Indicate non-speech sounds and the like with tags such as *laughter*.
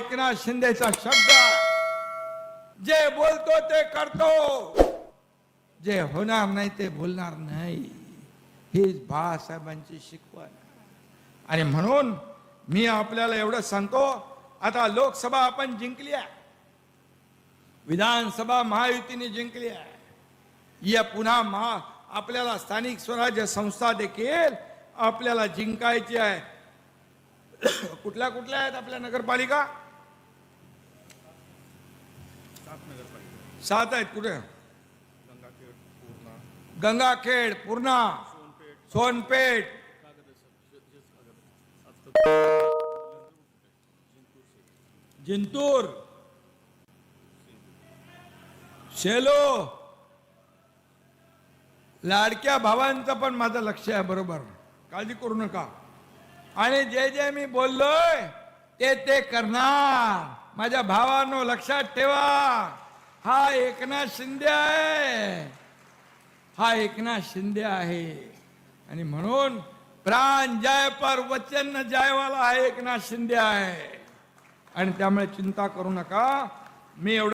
एकनाथ शिंदेचा शब्द जे बोलतो ते करतो. जे होणार नाही ते बोलणार नाही. हीच बाळासाहेबांची शिकवण आणि म्हणून मी आपल्याला एवढं सांगतो आता लोकसभा आपण जिंकली आहे. विधानसभा महायुतीने जिंकली आहे. या पुन्हा महा आपल्याला स्थानिक स्वराज्य संस्था देखील आपल्याला जिंकायची आहे. *coughs* कुठल्या कुठल्या आहेत आपल्या नगरपालिका? सात आहेत कुठे? गंगाखेड पूर्णा. सोनपेठ. जिंतूर. शेलो. लाडक्या भावांचं पण माझं लक्ष आहे बरोबर. काळजी करू नका. आणि जे जे मी बोललोय ते ते करणार. माझ्या भावांनो लक्षात ठेवा. हा एकनाथ शिंदे आहे. हा एकनाथ शिंदे आहे. आणि म्हणून प्राण जाय पर वचन जयवाला जायवाला हा एकनाथ शिंदे आहे. आणि त्यामुळे चिंता करू नका. मी एवढं